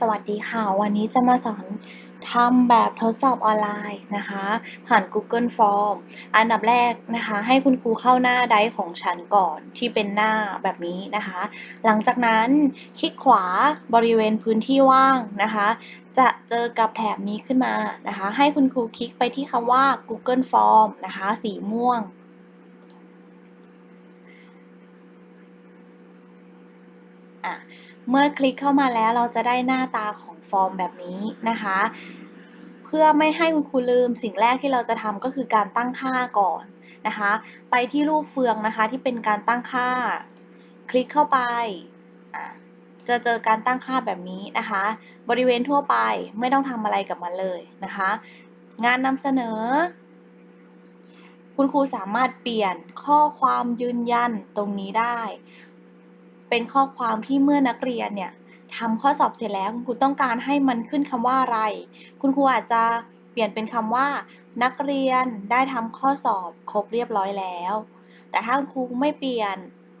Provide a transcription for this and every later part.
สวัสดีค่ะ วันนี้จะมาสอนทำแบบทดสอบออนไลน์นะคะ ผ่าน Google Form อันดับแรกนะคะ ให้คุณครูเข้าหน้าไดของฉันก่อนที่เป็นหน้าแบบนี้นะคะ หลังจากนั้นคลิกขวาบริเวณพื้นที่ว่างนะคะ จะเจอกับแถบนี้ขึ้นมานะคะ ให้คุณครูคลิกไปที่คำว่า Google Form นะคะ สีม่วง อะ เมื่อคลิกเข้ามาแล้วเราจะได้หน้าตาของฟอร์มแบบนี้นะคะ เพื่อไม่ให้คุณครูลืมสิ่งแรกที่เราจะทำก็คือการตั้งค่าก่อนนะคะ ไปที่รูปเฟืองนะคะที่เป็นการตั้งค่า คลิกเข้าไปจะเจอการตั้งค่าแบบนี้นะคะ บริเวณทั่วไปไม่ต้องทำอะไรกับมันเลยนะคะ งานนำเสนอ คุณครูสามารถเปลี่ยนข้อความยืนยันตรงนี้ได้ เป็นข้อความที่เมื่อนักเรียนเนี่ยทำข้อสอบเสร็จแล้วคุณครูต้องการให้มันขึ้นคำว่าอะไร คุณครูอาจจะเปลี่ยนเป็นคำว่า นักเรียนได้ทำข้อสอบครบเรียบร้อยแล้ว แต่ถ้าคุณครูไม่เปลี่ยน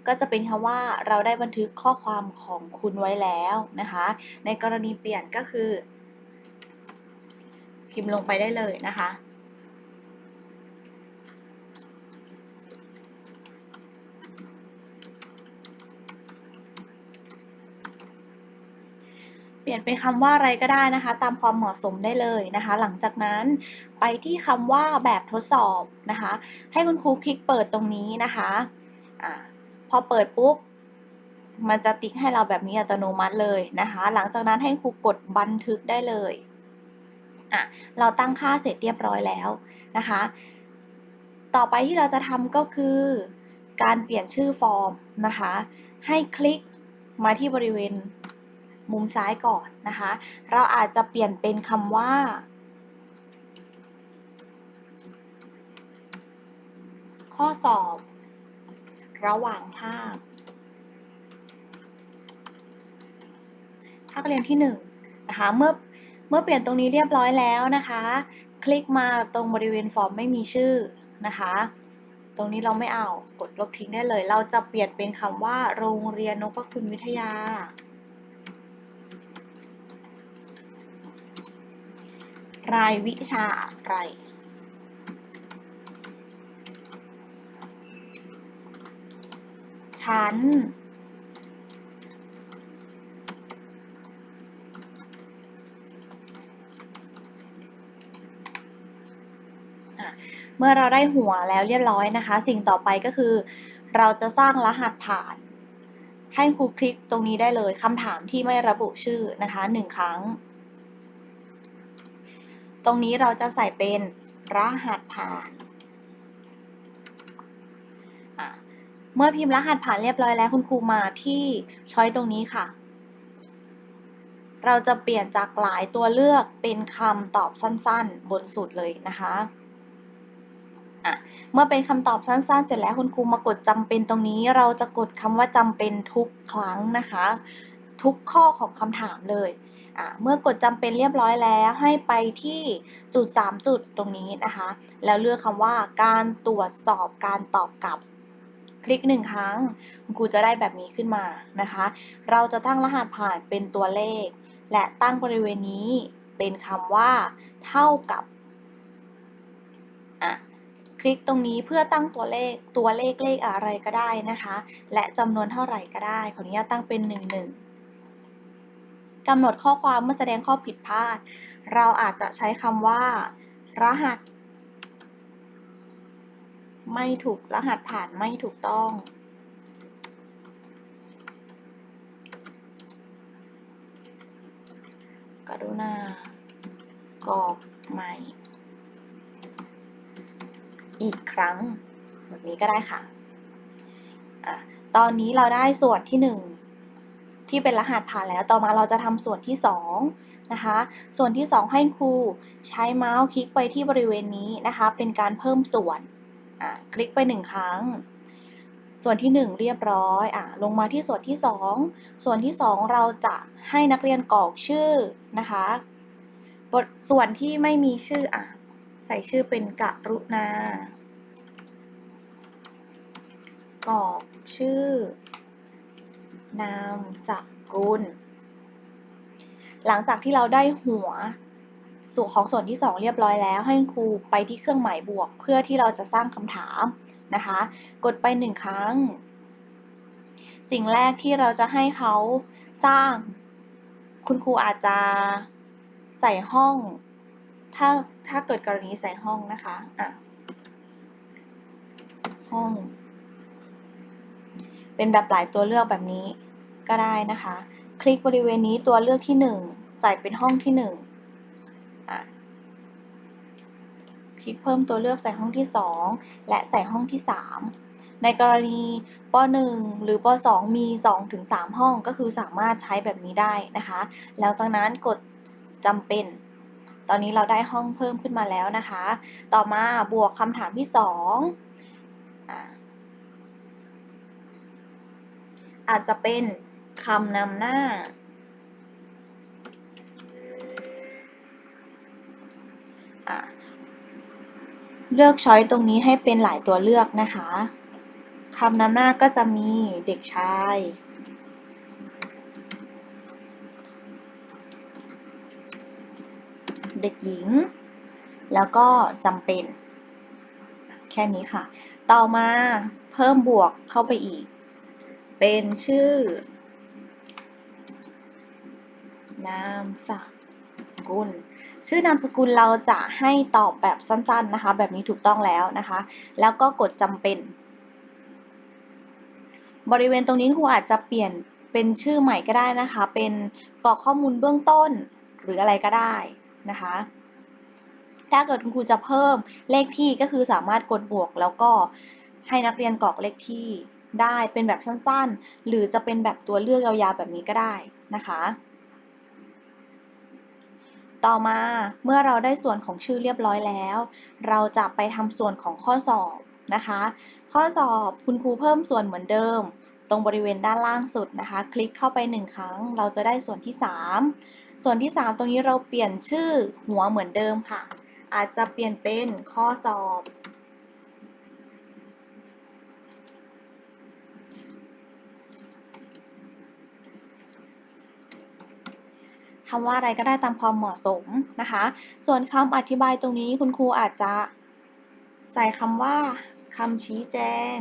ก็จะเป็นคำว่าเราได้บันทึกข้อความของคุณไว้แล้วนะคะ ในกรณีเปลี่ยนก็คือ พิมพ์ลงไปได้เลยนะคะ ลี่ยนเป็นคำว่าอะไรก็ได้นะคะ ตามความเหมาะสมได้เลยนะคะ หลังจากนั้นไปที่คำว่าแบบทดสอบนะคะ ให้คุณครูคลิกเปิดตรงนี้นะคะอะพอเปิดปุ๊บมันจะติ๊กให้เราแบบนี้อัตโนมัติเลยนะคะ หลังจากนั้นให้ครูกดบันทึกได้เลยอะเราตั้งค่าเสร็จเรียบร้อยแล้วนะคะ ต่อไปที่เราจะทำก็คือ การเปลี่ยนชื่อฟอร์มนะคะ ให้คลิกมาที่บริเวณ มุมซ้ายก่อนนะคะ เราอาจจะเปลี่ยนเป็นคำว่า ข้อสอบ ระหว่างภาคภาคเรียนที่1นนะคะเมื่อเมื่อเปลี่ยนตรงนี้เรียบร้อยแล้วนะคะ คลิกมาตรงบริเวณฟอร์มไม่มีชื่อนะคะตรงนี้เราไม่เอา กดลบทิ้งได้เลย เราจะเปลี่ยนเป็นคำว่า โรงเรียนนพคุณวิทยา รายวิชาอะไรชั้นเมื่อเราได้หัวแล้วเรียบร้อยนะคะ สิ่งต่อไปก็คือ เราจะสร้างรหัสผ่าน ให้ครูคลิกตรงนี้ได้เลยคำถามที่ไม่ระบุชื่อนะคะหนึ่งครั้ง ตรงนี้เราจะใส่เป็นรหัสผ่าน เมื่อพิมพ์รหัสผ่านเรียบร้อยแล้วคุณครูมาที่ช้อยตรงนี้ค่ะ เราจะเปลี่ยนจากหลายตัวเลือกเป็นคำตอบสั้นๆ บนสุดเลยนะคะะเมื่อเป็นคำตอบสั้นๆ เสร็จแล้วคุณครูมากดจำเป็นตรงนี้ เราจะกดคำว่าจำเป็นทุกครั้งนะคะ ทุกข้อของคำถามเลย เมื่อกดจำเป็นเรียบร้อยแล้วให้ไปที่จุด 3 จุดตรงนี้นะคะ แล้วเลือกคำว่าการตรวจสอบการตอบกลับ คลิกหนึ่งครั้งคุณครูจะได้แบบนี้ขึ้นมานะคะ เราจะตั้งรหัสผ่านเป็นตัวเลข และตั้งบริเวณนี้เป็นคำว่า เท่ากับคลิกตรงนี้เพื่อตั้งตัวเลขตัวเลขเลขอะไรก็ได้นะคะ และจำนวนเท่าไหร่ก็ได้ขออนุญาตตั้งเป็น 1 1 กำหนดข้อความเมื่อแสดงข้อผิดพลาด เราอาจจะใช้คำว่า รหัส ไม่ถูกรหัสผ่านไม่ถูกต้อง กรุณากรอกใหม่ อีกครั้ง แบบนี้ก็ได้ค่ะอะตอนนี้เราได้ส่วนที่1 ที่เป็นรหัสผ่านแล้วต่อมาเราจะทำส่วนที่ 2 นะคะ ส่วนที่ 2 ให้ครูใช้เมาส์คลิกไปที่บริเวณนี้นะคะ เป็นการเพิ่มส่วนคลิกไป 1 ครั้ง ส่วนที่ 1 เรียบร้อยอลงมาที่ส่วนที่ 2 ส่วนที่ 2 เราจะให้นักเรียนกรอกชื่อนะคะบทส่วนที่ไม่มีชื่ออะใส่ชื่อเป็นกะรุณากรอกชื่อ นามสกุล หลังจากที่เราได้หัวส่วนของส่วนที่ 2 เรียบร้อยแล้ว ให้ครูไปที่เครื่องหมายบวก เพื่อที่เราจะสร้างคำถามนะคะ กดไปหนึ่งครั้ง สิ่งแรกที่เราจะให้เขาสร้าง คุณครูอาจจะใส่ห้อง ถ้าถ้าเกิดกรณีใส่ห้องนะคะอะห้อง เป็นแบบหลายตัวเลือกแบบนี้ก็ได้นะคะ คลิกบริเวณนี้ตัวเลือกที่ 1 ใส่เป็นห้องที่1อะคลิกเพิ่มตัวเลือกใส่ห้องที่ 2 และใส่ห้องที่ 3 ในกรณีป .1 หรือป .2 มี2ถึง3ห้องก็คือสามารถใช้แบบนี้ได้นะคะ แล้วจากนั้นกดจำเป็น ตอนนี้เราได้ห้องเพิ่มขึ้นมาแล้วนะคะ ต่อมาบวกคำถามที่ 2อะ อาจจะเป็นคำนำหน้า เลือกช้อยตรงนี้ให้เป็นหลายตัวเลือกนะคะคำนำหน้าก็จะมีเด็กชาย เด็กหญิง แล้วก็จำเป็น แค่นี้ค่ะ ต่อมาเพิ่มบวกเข้าไปอีก เป็นชื่อ นามสกุล ชื่อนามสกุลเราจะให้ตอบแบบสั้นๆนะคะ แบบนี้ถูกต้องแล้วนะคะ แล้วก็กดจำเป็น บริเวณตรงนี้ครูอาจจะเปลี่ยนเป็นชื่อใหม่ก็ได้นะคะ เป็นกรอกข้อมูลเบื้องต้นหรืออะไรก็ได้นะคะ ถ้าเกิดคุณครูจะเพิ่มเลขที่ก็คือสามารถกดบวกแล้วก็ให้นักเรียนกรอกเลขที่ ได้เป็นแบบสั้นๆ หรือจะเป็นแบบตัวเลือกยาวๆแบบนี้ก็ได้นะคะ ต่อมาเมื่อเราได้ส่วนของชื่อเรียบร้อยแล้ว เราจะไปทำส่วนของข้อสอบนะคะ ข้อสอบคุณครูเพิ่มส่วนเหมือนเดิม ตรงบริเวณด้านล่างสุดนะคะ คลิกเข้าไปหนึ่งครั้ง เราจะได้ส่วนที่ 3 ส่วนที่ 3 ตรงนี้เราเปลี่ยนชื่อหัวเหมือนเดิมค่ะ อาจจะเปลี่ยนเป็นข้อสอบ คำว่าอะไรก็ได้ตามความเหมาะสมนะคะ ส่วนคำอธิบายตรงนี้คุณครูอาจจะใส่คำว่าคำชี้แจง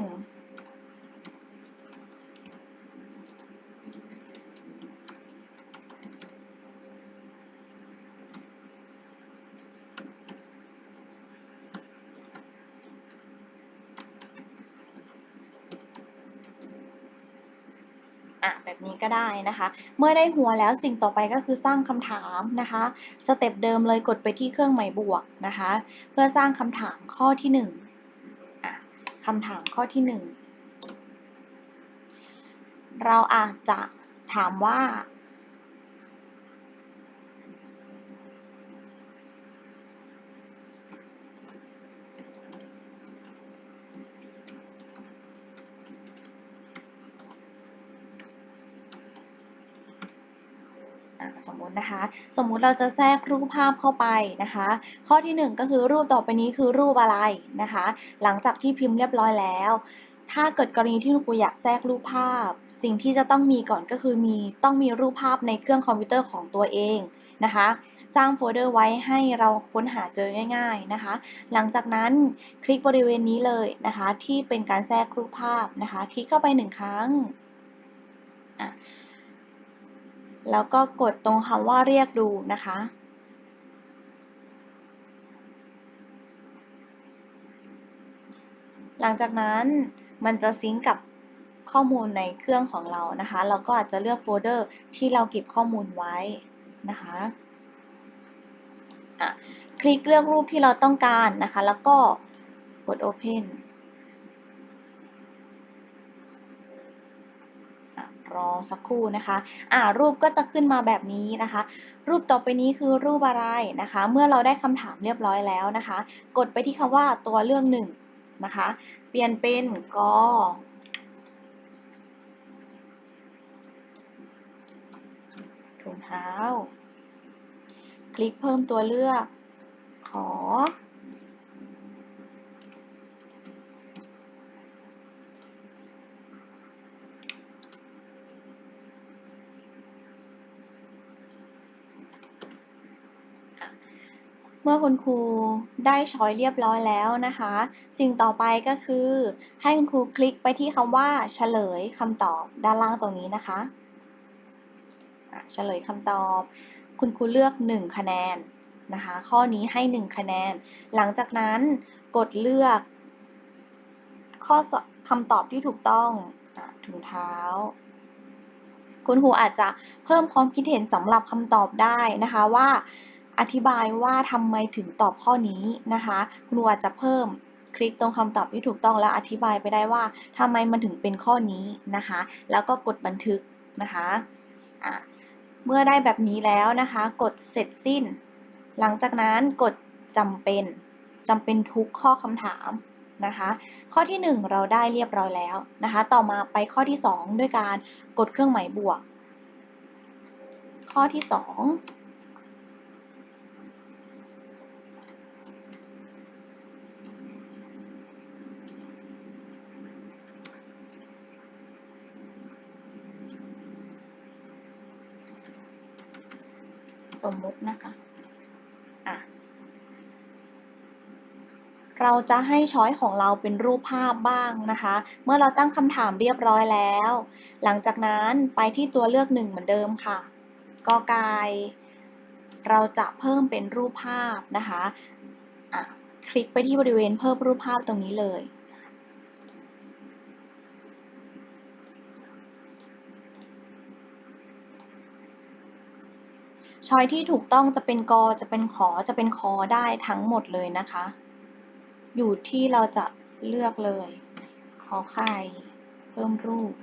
อะแบบนี้ก็ได้นะคะ เมื่อได้หัวแล้วสิ่งต่อไปก็คือสร้างคำถามนะคะ สเต็ปเดิมเลยกดไปที่เครื่องหมายบวกนะคะ เพื่อสร้างคำถามข้อที่หนึ่งอะคำถามข้อที่หนึ่งเราอาจจะถามว่า สมมุตินะคะ สมมุติเราจะแทรกรูปภาพเข้าไปนะคะ ข้อที่ 1 ก็คือรูปต่อไปนี้คือรูปอะไรนะคะ หลังจากที่พิมพ์เรียบร้อยแล้ว ถ้าเกิดกรณีที่คุณครูอยากแทรกรูปภาพ สิ่งที่จะต้องมีก่อนก็คือมีต้องมีรูปภาพในเครื่องคอมพิวเตอร์ของตัวเองนะคะสร้างโฟลเดอร์ไว้ให้เราค้นหาเจอง่าย ๆนะคะ หลังจากนั้นคลิกบริเวณนี้เลยนะคะ ที่เป็นการแทรกรูปภาพนะคะ คลิกเข้าไปหนึ่งครั้ง แล้วก็กดตรงคำว่าเรียกดูนะคะ หลังจากนั้นมันจะซิงกับข้อมูลในเครื่องของเรานะคะ เราก็อาจจะเลือกโฟลเดอร์ที่เราเก็บข้อมูลไว้นะคะะคลิกเลือกรูปที่เราต้องการนะคะ แล้วก็กด Open รอสักครู่นะคะ อ่ารูปก็จะขึ้นมาแบบนี้นะคะ รูปต่อไปนี้คือรูปอะไรนะคะ เมื่อเราได้คำถามเรียบร้อยแล้วนะคะ กดไปที่คำว่าตัวเลือกหนึ่งนะคะ เปลี่ยนเป็นกอถุงเท้า คลิกเพิ่มตัวเลือก ขอ เมื่อคุณครูได้ช้อยเรียบร้อยแล้วนะคะ สิ่งต่อไปก็คือ ให้คุณครูคลิกไปที่คำว่าเฉลยคำตอบด้านล่างตรงนี้นะคะเฉลยคำตอบ คุณครูเลือก 1 คะแนนนะคะ ข้อนี้ให้ 1 คะแนน หลังจากนั้นกดเลือก ข้อสอบคำตอบที่ถูกต้องอถุงเท้า คุณครูอาจจะเพิ่มความคิดเห็นสำหรับคำตอบได้นะคะว่า อธิบายว่าทำไมถึงตอบข้อนี้นะคะ คุณครูอาจจะเพิ่มคลิกตรงคำตอบที่ถูกต้องแล้วอธิบายไปได้ว่าทำไมมันถึงเป็นข้อนี้นะคะ แล้วก็กดบันทึกนะคะะเมื่อได้แบบนี้แล้วนะคะ กดเสร็จสิ้น หลังจากนั้นกดจำเป็นจำเป็นทุกข้อคำถามนะคะ ข้อที่ 1 เราได้เรียบร้อยแล้วนะคะ ต่อมาไปข้อที่ 2 ด้วยการกดเครื่องหมายบวก ข้อที่ 2 สมมุตินะคะอะเราจะให้ช้อยของเราเป็นรูปภาพบ้างนะคะ เมื่อเราตั้งคำถามเรียบร้อยแล้ว หลังจากนั้นไปที่ตัวเลือกหนึ่งเหมือนเดิมค่ะกอไก่เราจะเพิ่มเป็นรูปภาพนะคะะคลิกไปที่บริเวณเพิ่มรูปภาพตรงนี้เลย ช้อยที่ถูกต้องจะเป็นกอจะเป็นขอจะเป็นคอได้ทั้งหมดเลยนะคะ อยู่ที่เราจะเลือกเลย ขอไข่เพิ่มรูป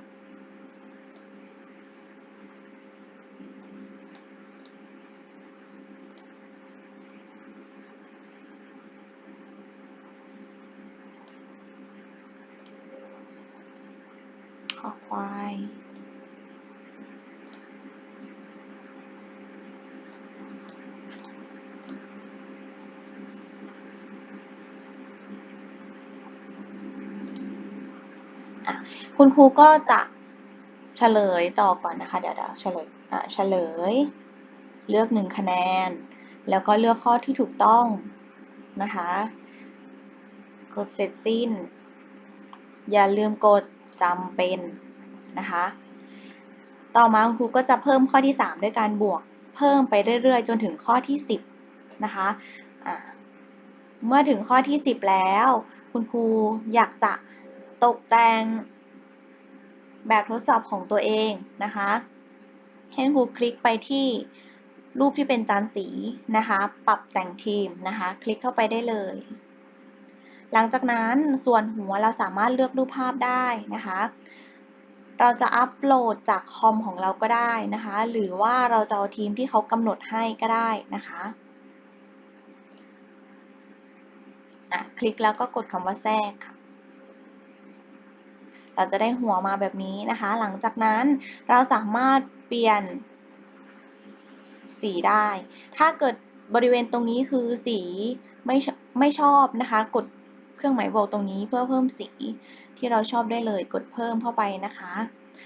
ขอควาย อะ คุณครูก็จะเฉลยต่อก่อนนะคะ เดี๋ยวเดี๋ยวเฉลยอะเฉลย เลือกหนึ่งคะแนน แล้วก็เลือกข้อที่ถูกต้องนะคะกดเสร็จสิ้น อย่าลืมกดจำเป็นนะคะ ต่อมาคุณครูก็จะเพิ่มข้อที่ 3 ด้วยการบวกเพิ่มไปเรื่อยๆ จนถึงข้อที่ 10 นะคะะเมื่อถึงข้อที่ 10 แล้ว คุณครูอยากจะตกแต่ง แบบทดสอบของตัวเองนะคะให้ครูคลิกไปที่รูปที่เป็นจานสีนะคะ ปรับแต่งทีมนะคะ คลิกเข้าไปได้เลย หลังจากนั้นส่วนหัวเราสามารถเลือกรูปภาพได้นะคะ เราจะอัปโหลดจากคอมของเราก็ได้นะคะ หรือว่าเราจะเอาทีมที่เขากำหนดให้ก็ได้นะคะะคลิกแล้วก็กดคำว่าแทรกค่ะ เราจะได้หัวมาแบบนี้นะคะ หลังจากนั้นเราสามารถเปลี่ยนสีได้ ถ้าเกิดบริเวณตรงนี้คือสีไม่ไม่ชอบนะคะ กดเครื่องหมายบวกตรงนี้เพื่อเพิ่มสีที่เราชอบได้เลย กดเพิ่มเข้าไปนะคะ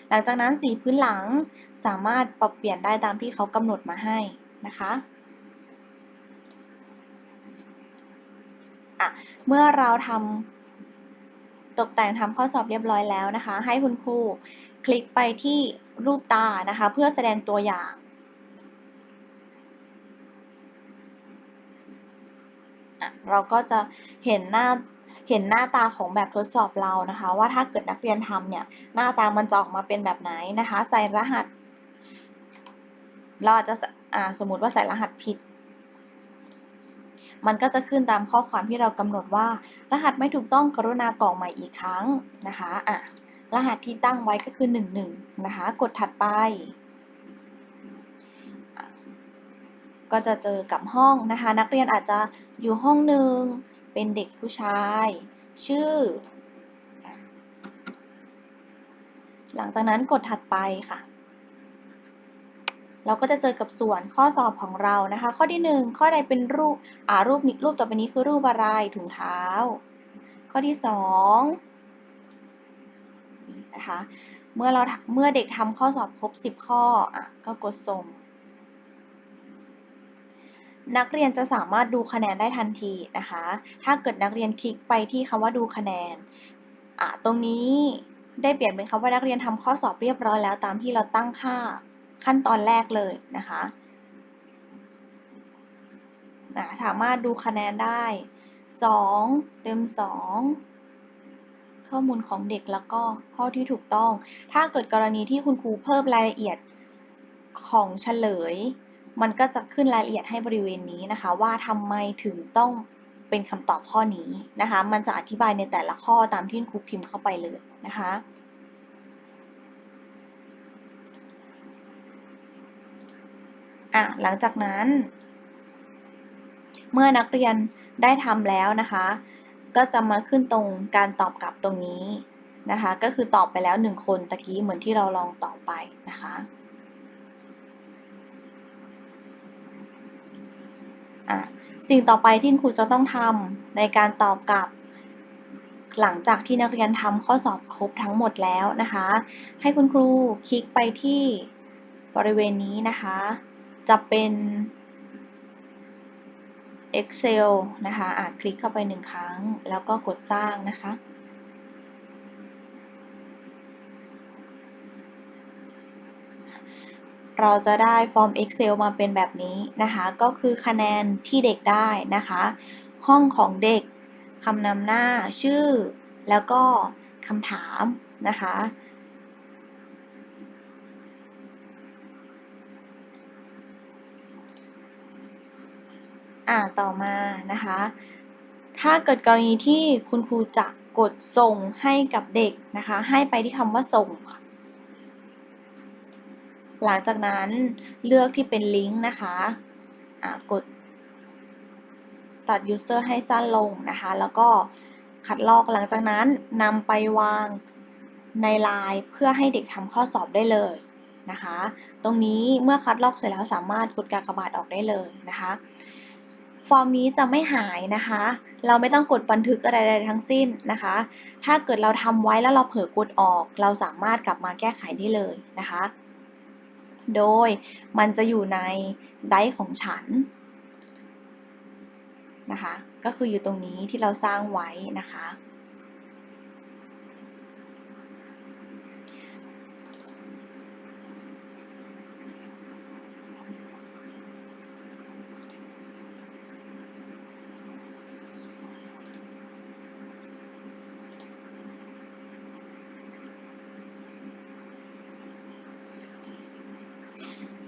หลังจากนั้นสีพื้นหลังสามารถปรับเปลี่ยนได้ตามที่เขากำหนดมาให้นะคะะเมื่อเราทำ ตกแต่งทำข้อสอบเรียบร้อยแล้วนะคะ ให้คุณครูคลิกไปที่รูปตานะคะ เพื่อแสดงตัวอย่าง เราก็จะเห็นหน้าเห็นหน้าตาของแบบทดสอบเรานะคะ ว่าถ้าเกิดนักเรียนทำเนี่ย หน้าตามันจะออกมาเป็นแบบไหนนะคะ ใส่รหัส เราอาจจะสมมติว่าใส่รหัสผิด มันก็จะขึ้นตามข้อความที่เรากำหนดว่า รหัสไม่ถูกต้องกรุณากรอกใหม่อีกครั้งนะคะอะรหัสที่ตั้งไว้ก็คือ 11 นะคะ กดถัดไป ก็จะเจอกับห้องนะคะ นักเรียนอาจจะอยู่ห้องหนึ่งเป็นเด็กผู้ชาย ชื่อ หลังจากนั้นกดถัดไปค่ะ เราก็จะเจอกับส่วนข้อสอบของเรานะคะ ข้อที่ 1 ข้อใดเป็นรูปอ่ารูปนี้รูปต่อไปนี้คือรูปอะไรถุงเท้า ข้อที่2นะคะเมื่อเราเมื่อเด็กทำข้อสอบครบ 10 ข้ออะก็กดส่งนักเรียนจะสามารถดูคะแนนได้ทันทีนะคะ ถ้าเกิดนักเรียนคลิกไปที่คำว่าดูคะแนนอะตรงนี้ได้เปลี่ยนเป็นคำว่านักเรียนทำข้อสอบเรียบร้อยแล้วตามที่เราตั้งค่า ขั้นตอนแรกเลยนะคะอะสามารถดูคะแนนได้ 2 เต็ม 2 ข้อมูลของเด็กแล้วก็ข้อที่ถูกต้อง ถ้าเกิดกรณีที่คุณครูเพิ่มรายละเอียดของเฉลย มันก็จะขึ้นรายละเอียดให้บริเวณนี้นะคะ ว่าทำไมถึงต้องเป็นคำตอบข้อนี้นะคะ มันจะอธิบายในแต่ละข้อตามที่ครูพิมพ์เข้าไปเลยนะคะ อะหลังจากนั้น เมื่อนักเรียนได้ทำแล้วนะคะ ก็จะมาขึ้นตรงการตอบกลับตรงนี้นะคะ ก็คือตอบไปแล้วหนึ่งคนตะกี้เหมือนที่เราลองตอบไปนะคะอะสิ่งต่อไปที่ครูจะต้องทำในการตอบกลับ หลังจากที่นักเรียนทำข้อสอบครบทั้งหมดแล้วนะคะ ให้คุณครูคลิกไปที่บริเวณนี้นะคะ จะเป็น Excel นะคะอะคลิกเข้าไปหนึ่งครั้ง แล้วก็กดสร้างนะคะ เราจะได้ฟอร์ม Excel มาเป็นแบบนี้นะคะ ก็คือคะแนนที่เด็กได้นะคะ ห้องของเด็กคำนำหน้าชื่อ แล้วก็คำถามนะคะ อ่าต่อมานะคะ ถ้าเกิดกรณีที่คุณครูจะกดส่งให้กับเด็กนะคะ ให้ไปที่คำว่าส่ง หลังจากนั้นเลือกที่เป็นลิงก์นะคะะกดตัด user ให้สั้นลงนะคะ แล้วก็คัดลอกหลังจากนั้นนำไปวางในไลน์เพื่อให้เด็กทำข้อสอบได้เลยนะคะ ตรงนี้เมื่อคัดลอกเสร็จแล้วสามารถกดกากบาทออกได้เลยนะคะ ฟอร์มนี้จะไม่หายนะคะ เราไม่ต้องกดบันทึกอะไรใดทั้งสิ้นนะคะ ถ้าเกิดเราทำไว้แล้วเราเผลอกดออก เราสามารถกลับมาแก้ไขได้เลยนะคะ โดยมันจะอยู่ในไดของฉันนะคะ ก็คืออยู่ตรงนี้ที่เราสร้างไว้นะคะ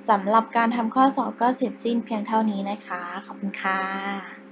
สำหรับการทำข้อสอบก็เสร็จสิ้นเพียงเท่านี้นะคะ ขอบคุณค่ะ